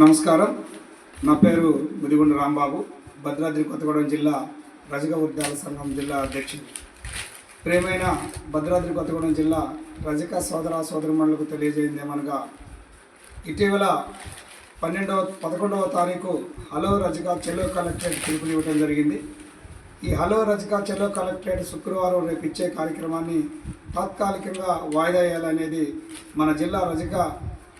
నమస్కారం. నా పేరు ముదిగుండ రాంబాబు. భద్రాద్రి కొత్తగూడెం జిల్లా రజక వృద్ధాల సంఘం జిల్లా అధ్యక్షుడు. ప్రేమైన భద్రాద్రి కొత్తగూడెం జిల్లా రజక సోదర సోదరిమణులకు తెలియజేయింది ఏమనగా ఇటీవల పన్నెండవ పదకొండవ తారీఖు హలో రజక చెలో కలెక్టరేట్ పిలుపునివ్వడం జరిగింది. ఈ హలో రజక చెలో కలెక్టరేట్ శుక్రవారం రేపు ఇచ్చే కార్యక్రమాన్ని తాత్కాలికంగా వాయిదా వేయాలనేది మన జిల్లా రజక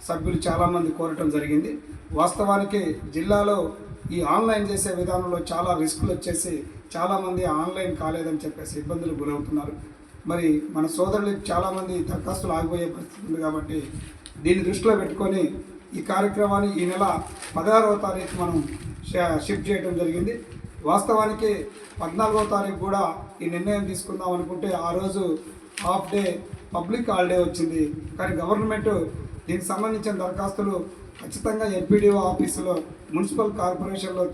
సభ్యులు చాలామంది కోరటం జరిగింది. వాస్తవానికి జిల్లాలో ఈ ఆన్లైన్ చేసే విధానంలో చాలా రిస్కులు వచ్చేసి చాలామంది ఆన్లైన్ కాలేదని చెప్పేసి ఇబ్బందులు గురవుతున్నారు. మరి మన సోదరులు చాలామంది దరఖాస్తులు ఆగిపోయే పరిస్థితి ఉంది కాబట్టి దీన్ని దృష్టిలో పెట్టుకొని ఈ కార్యక్రమాన్ని ఈ నెల పదహారవ తారీఖు మనం షిఫ్ట్ చేయడం జరిగింది. వాస్తవానికి పద్నాలుగో తారీఖు కూడా ఈ నిర్ణయం తీసుకుందాం అనుకుంటే ఆ రోజు హాఫ్ డే పబ్లిక్ హాలిడే వచ్చింది. కానీ గవర్నమెంట్ దీనికి సంబంధించిన దరఖాస్తులు ఖచ్చితంగా ఎంపీడీఓ ఆఫీసులో మున్సిపల్ కార్పొరేషన్లో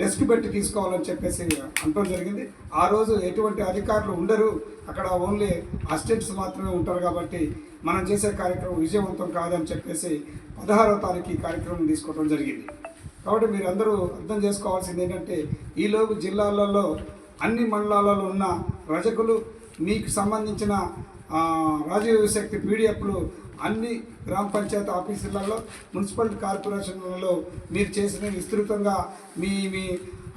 డెస్క్ పెట్టి తీసుకోవాలని చెప్పేసి అనడం జరిగింది. ఆ రోజు ఎటువంటి అధికారులు ఉండరు. అక్కడ ఓన్లీ అసిస్టెంట్స్ మాత్రమే ఉంటారు కాబట్టి మనం చేసే కార్యక్రమం విజయవంతం కాదని చెప్పేసి పదహారో తారీఖు ఈ కార్యక్రమం తీసుకోవడం జరిగింది. కాబట్టి మీరు అందరూ అర్థం చేసుకోవాల్సింది ఏంటంటే ఈలోపు జిల్లాలలో అన్ని మండలాలలో ఉన్న రజకులు మీకు సంబంధించిన రాజీవ్ శక్తి పీడిఎఫ్లు అన్ని గ్రామ పంచాయతీ ఆఫీసులలో మున్సిపల్ కార్పొరేషన్లలో మీరు చేసిన విస్తృతంగా మీ మీ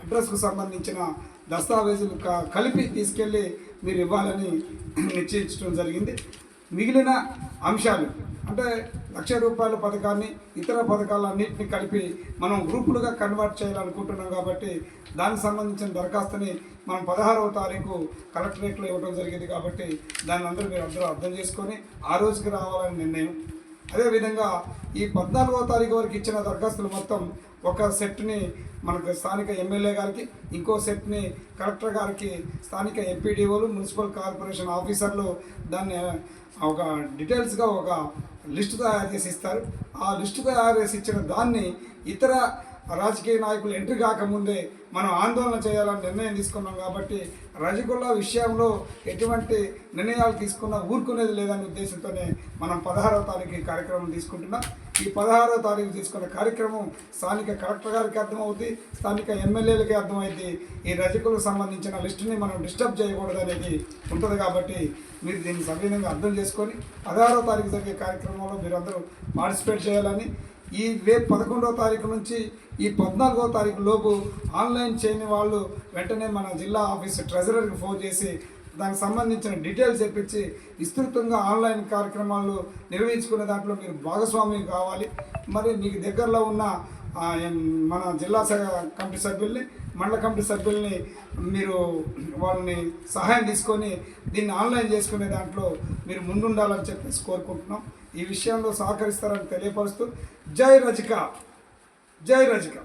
అడ్రస్కు సంబంధించిన దస్తావేజులు కలిపి తీసుకెళ్ళి మీరు ఇవ్వాలని నిశ్చయించడం జరిగింది. మిగిలిన అంశాలు అంటే లక్ష రూపాయల పథకాన్ని ఇతర పథకాలన్నింటినీ కలిపి మనం గ్రూపులుగా కన్వర్ట్ చేయాలనుకుంటున్నాం కాబట్టి దానికి సంబంధించిన దరఖాస్తుని మనం పదహారవ తారీఖు కలెక్టరేట్లో ఇవ్వడం జరిగింది కాబట్టి దాన్ని అందరూ మీరు అందరూ అర్థం చేసుకొని ఆ రోజుకి రావాలని నిర్ణయం అదేవిధంగా ఈ పద్నాలుగో తారీఖు వరకు ఇచ్చిన దరఖాస్తులు మొత్తం ఒక సెట్ని మనకు స్థానిక ఎమ్మెల్యే గారికి ఇంకో సెట్ని కలెక్టర్ గారికి స్థానిక ఎంపీడీఓలు మున్సిపల్ కార్పొరేషన్ ఆఫీసర్లు దాన్ని ఒక డీటెయిల్స్గా ఒక లిస్టు తయారు చేసి ఇస్తారు. ఆ లిస్టు తయారు చేసి ఇచ్చిన దాన్ని ఇతర రాజకీయ నాయకులు ఎంట్రీ కాకముందే మనం ఆందోళన చేయాలని నిర్ణయం తీసుకున్నాం కాబట్టి రజకుల విషయంలో ఎటువంటి నిర్ణయాలు తీసుకున్నా ఊరుకునేది లేదనే ఉద్దేశంతోనే మనం పదహారవ తారీఖు ఈ కార్యక్రమం తీసుకుంటున్నాం. ఈ పదహారవ తారీఖు తీసుకున్న కార్యక్రమం స్థానిక కలెక్టర్ గారికి అర్థమవుతుంది స్థానిక ఎమ్మెల్యేలకి అర్థమైంది ఈ రజకులకు సంబంధించిన లిస్టుని మనం డిస్టర్బ్ చేయకూడదు అనేది ఉంటుంది కాబట్టి మీరు దీన్ని సవ్యంగా అర్థం చేసుకొని పదహారవ తారీఖు జరిగే కార్యక్రమంలో మీరందరూ పార్టిసిపేట్ చేయాలని ఈ రేపు పదకొండవ తారీఖు నుంచి ఈ పద్నాలుగో తారీఖు లోపు ఆన్లైన్ చేయని వాళ్ళు వెంటనే మన జిల్లా ఆఫీస్ ట్రెజరర్కి ఫోన్ చేసి దానికి సంబంధించిన డీటెయిల్స్ చెప్పించి విస్తృతంగా ఆన్లైన్ కార్యక్రమాలు నిర్వహించుకునే దాంట్లో మీరు భాగస్వామి కావాలి. మరి మీకు దగ్గరలో ఉన్న మన జిల్లా కమిటీ సభ్యుల్ని మండల కమిటీ సభ్యుల్ని మీరు వాళ్ళని సహాయం తీసుకొని దీన్ని ఆన్లైన్ చేసుకునే దాంట్లో మీరు ముందుండాలని చెప్పేసి కోరుకుంటున్నాం. ఈ విషయంలో సహకరిస్తారని తెలియపరుస్తూ జై రజిక జై రజిక.